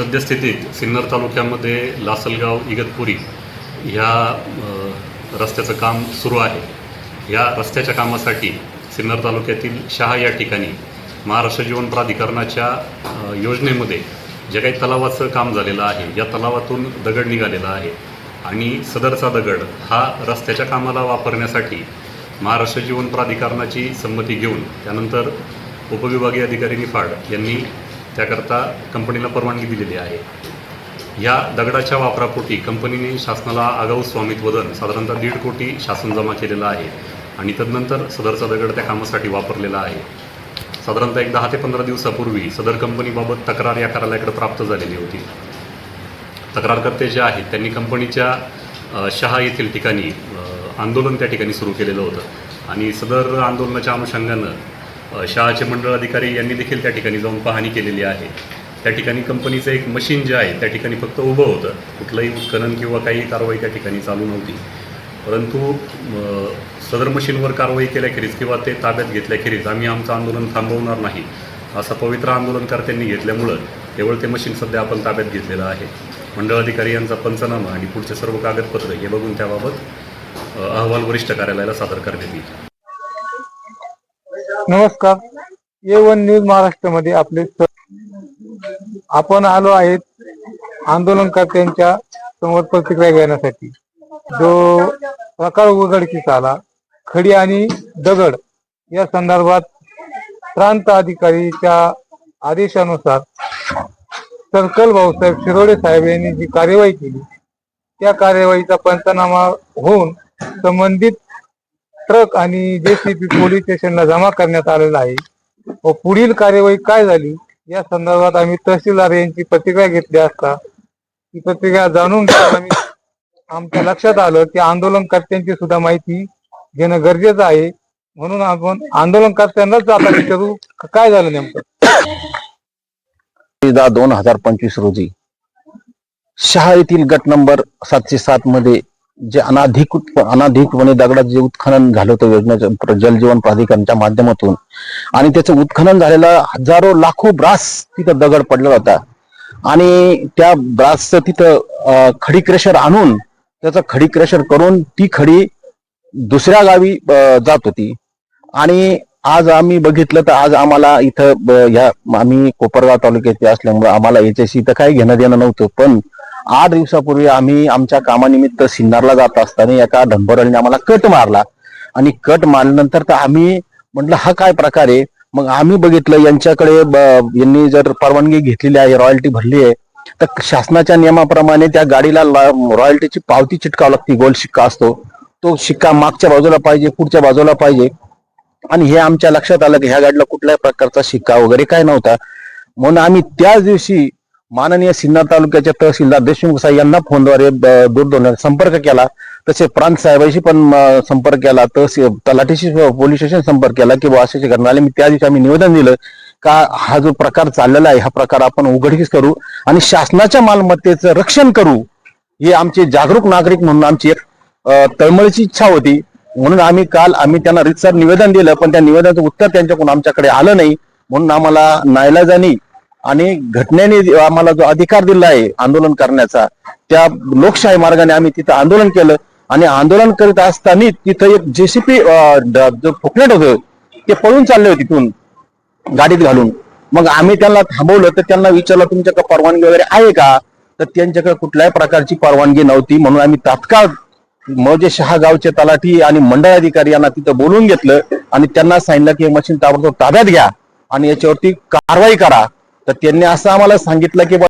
सद्यस्थितीत सिन्नर तालुक्यामध्ये लासलगाव इगतपुरी ह्या रस्त्याचं काम सुरू आहे. या रस्त्याच्या कामासाठी सिन्नर तालुक्यातील शहा या ठिकाणी महाराष्ट्र जीवन प्राधिकरणाच्या योजनेमध्ये जे काही तलावाचं काम झालेलं आहे या तलावातून दगड निघालेला आहे आणि सदरचा दगड हा रस्त्याच्या कामाला वापरण्यासाठी महाराष्ट्र जीवन प्राधिकरणाची संमती घेऊन त्यानंतर उपविभागीय अधिकारी निफाड यांनी त्याकरता कंपनीला परवानगी दिलेली आहे. या दगडाच्या वापरापोटी कंपनीने शासनाला आगाऊ स्वामित्व धन साधारणतः दीड कोटी शासन जमा केलेलं आहे आणि तदनंतर सदरचा दगड त्या कामासाठी वापरलेला आहे. साधारणतः एक दहा ते पंधरा दिवसापूर्वी सदर कंपनीबाबत तक्रार या कार्यालयाकडे प्राप्त झालेली होती. तक्रारकर्ते जे आहेत त्यांनी कंपनीच्या शहा येथील ठिकाणी आंदोलन त्या ठिकाणी सुरू केलेलं होतं. आणि सदर आंदोलनाच्या अनुषंगानं शाळाचे मंडळ अधिकारी यांनी देखील त्या ठिकाणी जाऊन पाहणी केलेली आहे. त्या ठिकाणी कंपनीचं एक मशीन जे आहे त्या ठिकाणी फक्त उभं होतं. कुठलंही उत्खनन किंवा काही कारवाई त्या ठिकाणी चालू नव्हती. परंतु सदर मशीनवर कारवाई केल्याखेरीज किंवा ते ताब्यात घेतल्याखेरीज आम्ही आमचं आंदोलन थांबवणार नाही असं पवित्र आंदोलनकर्त्यांनी घेतल्यामुळं केवळ ते मशीन सध्या आपण ताब्यात घेतलेलं आहे. मंडळ अधिकारी यांचा पंचनामा आणि पुढचे सर्व कागदपत्र हे बघून त्याबाबत अहवाल वरिष्ठ कार्यालयाला सादर करण्यात येईल. नमस्कार. ए वन न्यूज महाराष्ट्रामध्ये आपले आपण आलो आहेत आंदोलनकर्त्यांच्या समोर प्रतिक्रिया घेण्यासाठी. जो प्रकार उघडकीस आला खडी आणि दगड या संदर्भात प्रांत अधिकारीच्या आदेशानुसार सर्कल भाऊसाहेब शिरोडे साहेब यांनी जी कार्यवाही केली त्या कार्यवाहीचा पंचनामा होऊन संबंधित ट्रक आणि जेसीबी पोलीस स्टेशनला जमा करण्यात आलेला आहे. व पुढील कार्यवाही काय झाली? या संदर्भात आम्ही तहसीलदार यांची प्रतिक्रिया घेतली असता ती प्रतिक्रिया जाणून आमच्या लक्षात आलं की आंदोलनकर्त्यांची सुद्धा माहिती घेणं गरजेचं आहे. म्हणून आपण आंदोलनकर्त्यांनाच आता विचारू काय झालं नेमकं? दोन हजार पंचवीस रोजी शहा येथील गट नंबर सातशे सात मध्ये जे अनाधिकृत अनाधिकपणे दगडात जे उत्खनन झालं होतं योजनेच्या प्र- जलजीवन प्राधिकरणच्या माध्यमातून. आणि त्याचं उत्खनन झालेला हजारो लाखो ब्रास तिथं दगड पडलेला होता. आणि त्या ब्रासचं तिथं खडी क्रेशर आणून त्याचं खडी क्रेशर करून ती खडी दुसऱ्या गावी जात होती. आणि आज आम्ही बघितलं तर आज आम्हाला इथं ब- ह्या आम्ही कोपरगाव तालुक्याचे असल्यामुळे आम्हाला याच्याशी इथं काही घेणं देणं नव्हतं पण आठ दिवसापूर्वी आम्ही आमच्या कामानिमित्त सिन्नरला जात असताना एका ढंबोराने आम्हाला कट मारला. आणि कट मारल्यानंतर तर आम्ही म्हटलं हा काय प्रकार आहे? मग आम्ही बघितलं यांच्याकडे ब- यांनी जर परवानगी घेतलेली आहे रॉयल्टी भरली आहे तर शासनाच्या नियमाप्रमाणे त्या गाडीला रॉयल्टीची पावती चिटकावं लागते गोल शिक्का असतो. तो शिक्का मागच्या बाजूला पाहिजे पुढच्या बाजूला पाहिजे. आणि हे आमच्या लक्षात आलं की ह्या गाडीला कुठल्याही प्रकारचा शिक्का वगैरे काय नव्हता. म्हणून आम्ही त्याच दिवशी माननीय सिन्नर तालुक्याच्या तहसीलदार देशमुख साहेब यांना फोनद्वारे ब- दूरध्वनीवर संपर्क केला. तसे प्रांत साहेबांशी पण संपर्क केला. तहसील तलाठीशी पोलीस स्टेशन संपर्क केला की बुवा असे असे घटना आली. मी त्या दिवशी आम्ही निवेदन दिलं का हा जो प्रकार चाललेला आहे हा प्रकार आपण उघडकीस करू आणि शासनाच्या मालमत्तेचं रक्षण करू. हे आमचे जागरूक नागरिक म्हणून आमची एक तळमळीची इच्छा होती. म्हणून आम्ही काल आम्ही त्यांना रितसर निवेदन दिलं पण त्या निवेदनाचं उत्तर त्यांच्याकडून आमच्याकडे आलं नाही. म्हणून आम्हाला नायलाजानी आणि घटनेने आम्हाला जो अधिकार दिला आहे आंदोलन करण्याचा त्या लोकशाही मार्गाने आम्ही तिथं आंदोलन केलं. आणि आंदोलन करीत असताना तिथं एक जेसीपी जो फुकलेट होतं ते पळून चालले होते तिथून गाडीत घालून. मग आम्ही त्यांना थांबवलं तर त्यांना विचारलं तुमच्याकडे परवानगी वगैरे आहे का? तर त्यांच्याकडे कुठल्याही प्रकारची परवानगी नव्हती. म्हणून आम्ही तात्काळ मौजे शहा गावचे तलाठी आणि मंडळ अधिकारी यांना तिथं बोलवून घेतलं आणि त्यांना सांगितलं की मशीन ताबडतोब ताब्यात घ्या आणि याच्यावरती कारवाई करा. तर त्यांनी असं आम्हाला सांगितलं की